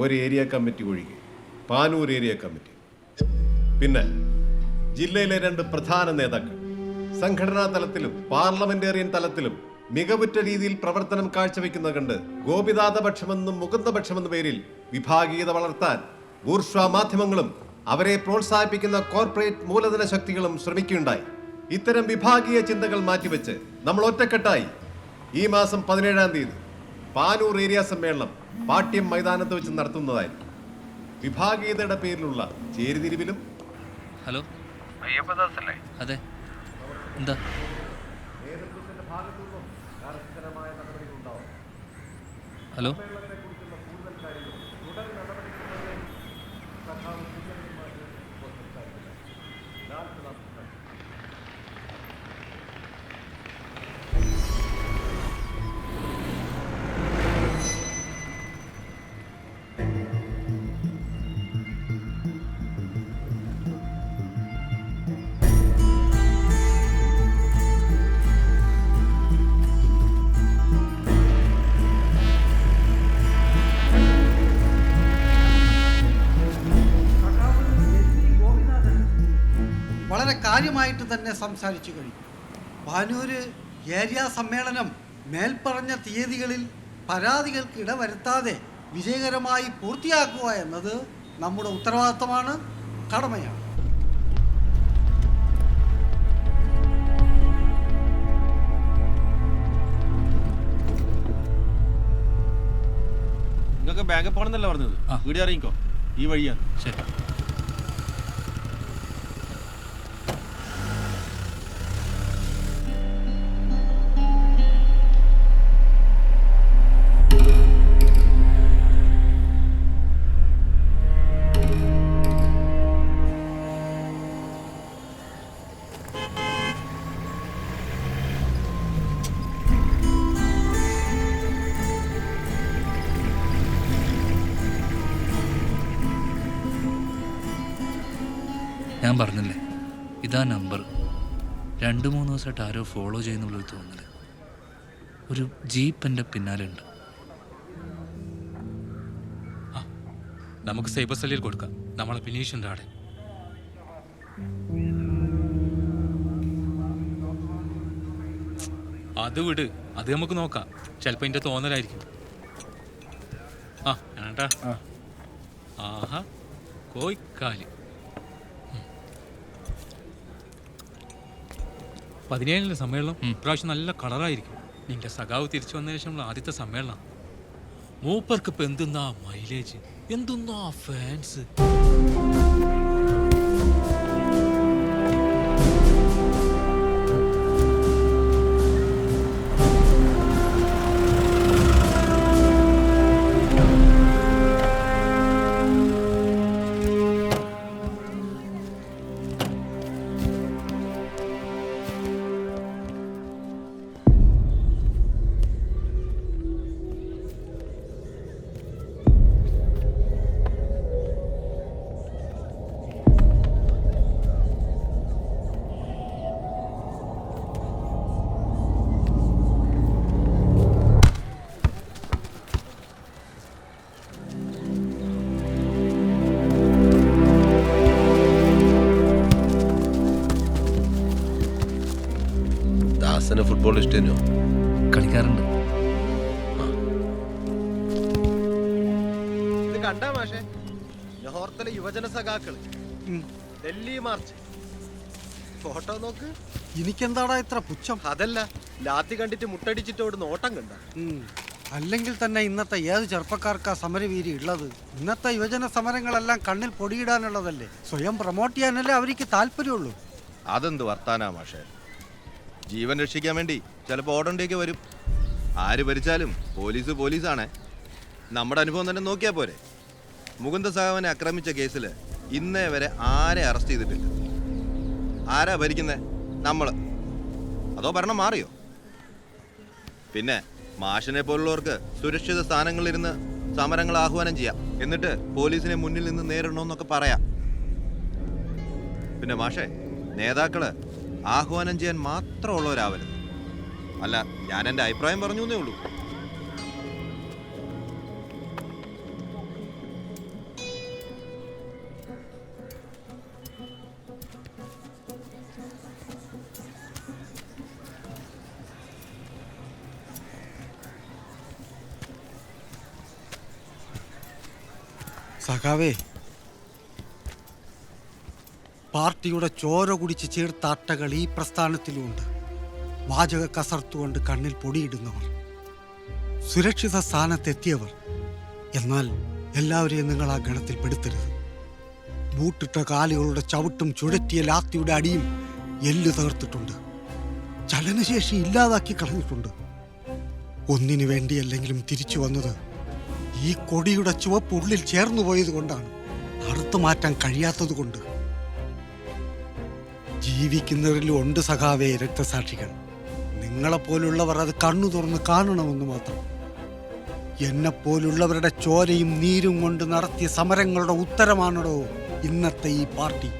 ഒരു area committee ഒഴികെ Panoor area committee. പിന്നെ ജില്ലയിലെ രണ്ട് പ്രധാന നേതാക്കൾ. സംഘടനാ തലത്തിലും പാർലമെന്റേറിയൻ തലത്തിലും മികവുറ്റ രീതിയിൽ പ്രവർത്തനം കാഴ്ചവെക്കുന്നത് കണ്ട് ഗോപിനാഥപക്ഷമെന്നും മുകുന്ദപക്ഷമെന്ന പേരിൽ വിഭാഗീയത വളർത്താൻ ബൂർഷ്വ മാധ്യമങ്ങളും അവരെ പ്രോത്സാഹിപ്പിക്കുന്ന കോർപ്പറേറ്റ് മൂലധന ശക്തികളും ശ്രമിക്കുകയുണ്ടായി. ഇത്തരം വിഭാഗീയ ചിന്തകൾ മാറ്റിവെച്ച് നമ്മൾ ഒറ്റക്കെട്ടായി ഈ മാസം പതിനേഴാം തീയതി പാനൂർ ഏരിയ സമ്മേളനം പാട്യം മൈതാനത്ത് വെച്ച് നടത്തുന്നതായിരുന്നു വിഭാഗീയതയുടെ പേരിലുള്ള ചേരിതിരിവിലും ഹലോ? അയ്യപ്പദാസല്ലേ? അതെ. എന്താ? ഹലോ? കാര്യമായിട്ട് തന്നെ സംസാരിച്ചു കഴിഞ്ഞു. പാനൂര് ഏരിയ സമ്മേളനം മേൽപ്പറഞ്ഞ തീയതികളിൽ പരാതികൾക്ക് ഇടവരുത്താതെ വിജയകരമായി പൂർത്തിയാക്കുക എന്നത് നമ്മുടെ ഉത്തരവാദിത്തമാണ് കടമയാണ്. നിങ്ങൾക്ക് ബാങ്കിൽ പോകണമെന്നല്ല പറഞ്ഞത്? ആ. വീട് അറിയിക്കോ? ഈ വഴിയാണ്. ശരി. ഞാൻ പറഞ്ഞില്ലേ? ഇതാ നമ്പർ. രണ്ട് മൂന്ന് ദിവസമായിട്ട് ആരോ ഫോളോ ചെയ്യുന്നുള്ളൊരു തോന്നൽ. ഒരു ജീപ്പ് എന്റെ പിന്നാലെ ഉണ്ട് നമുക്ക് സൈബർ സെല്ലിൽ കൊടുക്കാം. നമ്മളെ ബിനീഷിന്റെ ആടെ. അത് വിട്. അത് നമുക്ക് നോക്കാം. ചിലപ്പോൾ എന്റെ തോന്നലായിരിക്കും. ആ ഏട്ടാ ആഹാ കോയിക്കാൽ. പതിനേഴിലെ സമ്മേളനം ഇപ്രാവശ്യം നല്ല കളറായിരിക്കും. നിന്റെ സഖാവ് തിരിച്ചു വന്നതിന് ശേഷമുള്ള ആദ്യത്തെ സമ്മേളനം. മൂപ്പർക്ക് ഇപ്പൊ എന്തുന്നാ മൈലേജ് എന്തുന്നാ ഫാൻസ് ഇഷ്ടനോ കളിക്കാറുണ്ട്. കണ്ടാ മാഷേ? ലാഹോർത്തിലെ യുവജന സഖാക്കൾ. ഡൽഹി മാർച്ച്. ഫോട്ടോ നോക്ക്. എനിക്കെന്താടാ ഇത്ര പുച്ഛം? അതല്ല ലാത്തി കണ്ടിട്ട് മുട്ടടിച്ചിട്ട് അവിടെ നോട്ടം കണ്ട. അല്ലെങ്കിൽ തന്നെ ഇന്നത്തെ ഏത് ചെറുപ്പക്കാർക്കാ സമരവീരി ഉള്ളത്? ഇന്നത്തെ യുവജന സമരങ്ങളെല്ലാം കണ്ണിൽ പൊടിയിടാനുള്ളതല്ലേ? സ്വയം പ്രൊമോട്ട് ചെയ്യാനല്ലേ അവർക്ക് താല്പര്യമുള്ളൂ. അതെന്ത് വർത്താനാ മാഷേ? ജീവൻ രക്ഷിക്കാൻ വേണ്ടി ചിലപ്പോൾ ഓടേണ്ടിയൊക്കെ വരും. ആര് ഭരിച്ചാലും പോലീസ് പോലീസാണേ. നമ്മുടെ അനുഭവം തന്നെ നോക്കിയാൽ പോരെ. മുകുന്ദ സാഹവനെ ആക്രമിച്ച കേസിൽ ഇന്നേ വരെ ആരെ അറസ്റ്റ് ചെയ്തിട്ടില്ല. ആരാ ഭരിക്കുന്നത് നമ്മൾ അതോ ഭരണം മാറിയോ? പിന്നെ മാഷിനെ പോലുള്ളവർക്ക് സുരക്ഷിത സ്ഥാനങ്ങളിലിരുന്ന് സമരങ്ങൾ ആഹ്വാനം ചെയ്യാം. എന്നിട്ട് പോലീസിനെ മുന്നിൽ നിന്ന് നേരിടണമെന്നൊക്കെ പറയാം. പിന്നെ മാഷേ നേതാക്കൾ ആഹ്വാനം ചെയ്യാൻ മാത്രമുള്ളവരാവരുത്. അല്ല ഞാൻ എന്റെ അഭിപ്രായം പറഞ്ഞു എന്നേ ഉള്ളൂ. സഖാവേ പാർട്ടിയുടെ ചോര കുടിച്ച് ചേർത്ത അട്ടകൾ ഈ പ്രസ്ഥാനത്തിലുമുണ്ട് വാചക കസർത്തുകൊണ്ട് കണ്ണിൽ പൊടിയിടുന്നവർ. സുരക്ഷിത സ്ഥാനത്തെത്തിയവർ. എന്നാൽ എല്ലാവരെയും നിങ്ങൾ ആ ഗണത്തിൽ പെടുത്തരുത്. ബൂട്ടിട്ട കാലുകളുടെ ചവിട്ടും ചുഴറ്റിയ ലാത്തിയുടെ അടിയും എല്ല് തകർത്തിട്ടുണ്ട്. ചലനശേഷി ഇല്ലാതാക്കി കളഞ്ഞിട്ടുണ്ട്. ഒന്നിനു വേണ്ടിയല്ലെങ്കിലും തിരിച്ചു വന്നത് ഈ കൊടിയുടെ ചുവപ്പ് ഉള്ളിൽ ചേർന്നു പോയത് കൊണ്ടാണ് അറുത്തു മാറ്റാൻ കഴിയാത്തത് കൊണ്ട് ജീവിക്കുന്നവരിലും ഉണ്ട് സഖാവേ രക്തസാക്ഷികൾ. നിങ്ങളെപ്പോലുള്ളവർ അത് കണ്ണു തുറന്ന് കാണണമെന്ന് മാത്രം. എന്നെപ്പോലുള്ളവരുടെ ചോരയും നീരും കൊണ്ട് നടത്തിയ സമരങ്ങളുടെ ഉത്തരമാണോ ഇന്നത്തെ ഈ പാർട്ടി.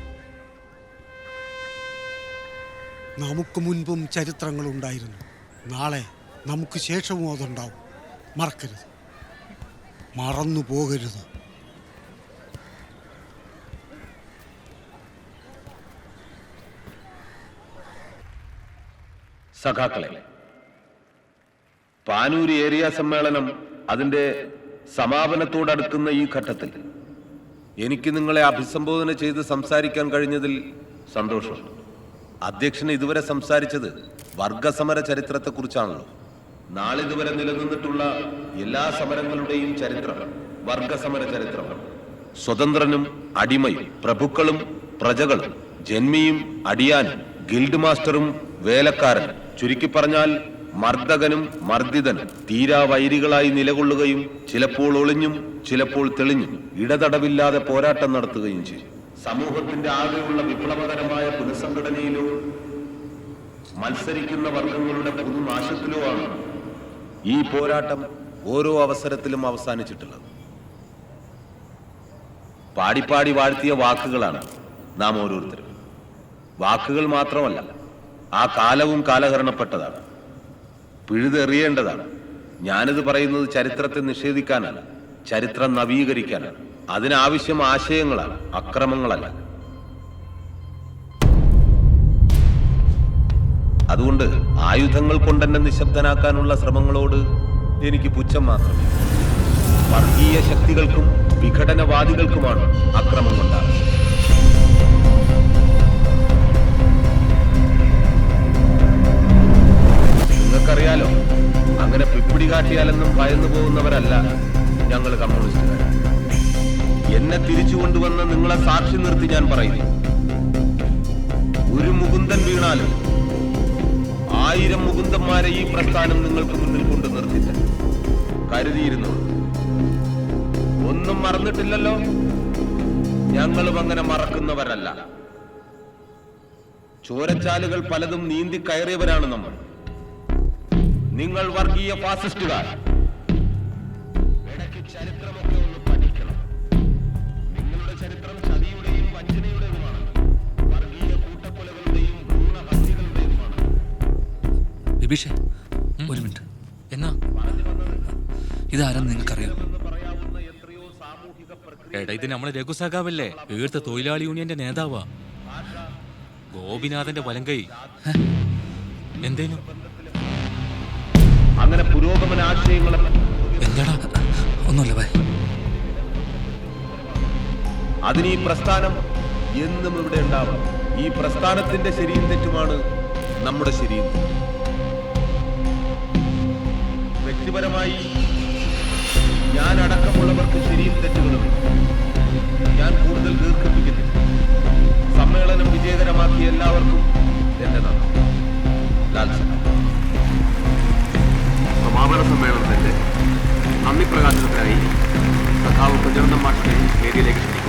നമുക്ക് മുൻപും ചരിത്രങ്ങൾ ഉണ്ടായിരുന്നു നാളെ നമുക്ക് ശേഷവും അതുണ്ടാവും. മറക്കരുത്. മറന്നു പോകരുത് സഖാക്കളെ. പാനൂര് ഏരിയ സമ്മേളനം അതിന്റെ സമാപനത്തോടടുക്കുന്ന ഈ ഘട്ടത്തിൽ എനിക്ക് നിങ്ങളെ അഭിസംബോധന ചെയ്ത് സംസാരിക്കാൻ കഴിഞ്ഞതിൽ സന്തോഷമുണ്ട് അധ്യക്ഷൻ ഇതുവരെ സംസാരിച്ചത് വർഗസമര ചരിത്രത്തെക്കുറിച്ചാണല്ലോ. നാളിതുവരെ നിലനിന്നിട്ടുള്ള എല്ലാ സമരങ്ങളുടെയും ചരിത്രം വർഗസമര ചരിത്രമാണ്. സ്വതന്ത്രനും അടിമയും പ്രഭുക്കളും പ്രജകളും ജന്മിയും അടിയാനും ഗിൽഡ് മാസ്റ്ററും വേലക്കാരനും ചുരുക്കി പറഞ്ഞാൽ മർദ്ദകനും മർദ്ദിതനും തീരാ വൈരികളായി നിലകൊള്ളുകയും ചിലപ്പോൾ ഒളിഞ്ഞും ചിലപ്പോൾ തെളിഞ്ഞും ഇടതടവില്ലാതെ പോരാട്ടം നടത്തുകയും ചെയ്യും. സമൂഹത്തിന്റെ ആകെയുള്ള വിപ്ലവകരമായ പുനഃസംഘടനയിലോ മത്സരിക്കുന്ന വർഗങ്ങളുടെ പുതുനാശത്തിലോ ആണ് ഈ പോരാട്ടം ഓരോ അവസരത്തിലും അവസാനിച്ചിട്ടുള്ളത്. പാടിപ്പാടി വാഴ്ത്തിയ വാക്കുകളാണ് നാം ഓരോരുത്തരും. വാക്കുകൾ മാത്രമല്ല ആ കാലവും കാലഹരണപ്പെട്ടതാണ്. പിഴുതെറിയേണ്ടതാണ്. ഞാനിത് പറയുന്നത് ചരിത്രത്തെ നിഷേധിക്കാനല്ല ചരിത്രം നവീകരിക്കാനാണ്. അതിനാവശ്യം ആശയങ്ങളാണ് അക്രമങ്ങളല്ല. അതുകൊണ്ട് ആയുധങ്ങൾ കൊണ്ടെന്നെ നിശബ്ദനാക്കാനുള്ള ശ്രമങ്ങളോട് എനിക്ക് പുച്ഛം മാത്രമേ. വർഗീയ ശക്തികൾക്കും വിഘടനവാദികൾക്കുമാണ് അക്രമം കൊണ്ടാകുന്നത് നിങ്ങൾക്കറിയാലോ അങ്ങനെ പിപ്പിടി കാട്ടിയാലെന്നും ഭയന്നു പോകുന്നവരല്ല ഞങ്ങൾ കമ്മ്യൂണിസ്റ്റുകാർ. എന്നെ തിരിച്ചു കൊണ്ടുവന്ന് നിങ്ങളെ സാക്ഷി നിർത്തി ഞാൻ പറയുന്നു. ഒരു മുകുന്ദൻ വീണാലും ആയിരം മുകുന്ദന്മാരെ ഈ പ്രസ്ഥാനം നിങ്ങൾക്ക് മുന്നിൽ കൊണ്ട് നിർത്തിട്ട് കരുതിയിരുന്നു ഒന്നും മറന്നിട്ടില്ലല്ലോ? ഞങ്ങളും അങ്ങനെ മറക്കുന്നവരല്ല. ചോരച്ചാലുകൾ പലതും നീന്തി കയറിയവരാണ് നമ്മൾ. നിങ്ങൾ വർഗീയ ഫാസിസ്റ്റുകാർ. ഇടയ്ക്ക് ചരിത്രമൊക്കെ ഒന്ന് പഠിക്കണം. നിങ്ങളുടെ ചരിത്രം ചതിയുടെയും വഞ്ചനയുടേതുമാണ്. വർഗീയ കൂട്ടക്കൊലകളുടെയും ഭ്രൂണഹത്യകളുടേതുമാണ്. ബിബീഷേ ഒരു മിനിറ്റ്. എന്നാ? ഇതാരെന്ന് നിങ്ങൾക്കറിയാം. എടാ ഇത് നമ്മളെ രഘു സഖാവല്ലേ? ഈർത്ത തൊഴിലാളി യൂണിയന്റെ നേതാവാ. ഗോപിനാഥന്റെ വലങ്കൈ. എന്തേനു? അങ്ങനെ പുരോഗമന ആശയങ്ങളെ എന്താടാ? ഒന്നുമില്ല അതിന് ഈ പ്രസ്ഥാനം എന്നും ഇവിടെ ഉണ്ടാവും. ഈ പ്രസ്ഥാനത്തിന്റെ ശരിയും തെറ്റുമാണ് നമ്മുടെ ശരിയും. വ്യക്തിപരമായി ഞാൻ അടക്കമുള്ളവർക്ക് ശരിയും തെറ്റുകളും ഞാൻ കൂടുതൽ ദീർഘിപ്പിക്കുന്നില്ല. സമ്മേളനം വിജയകരമാക്കിയ എല്ലാവർക്കും സമാപന സമ്മേളനത്തിന്റെ നന്ദി പ്രകാശനത്തിനായി സഖാവ് കുഞ്ഞനന്ദ മാഷിനെ വേദിയിലേക്ക് ക്ഷണിക്കും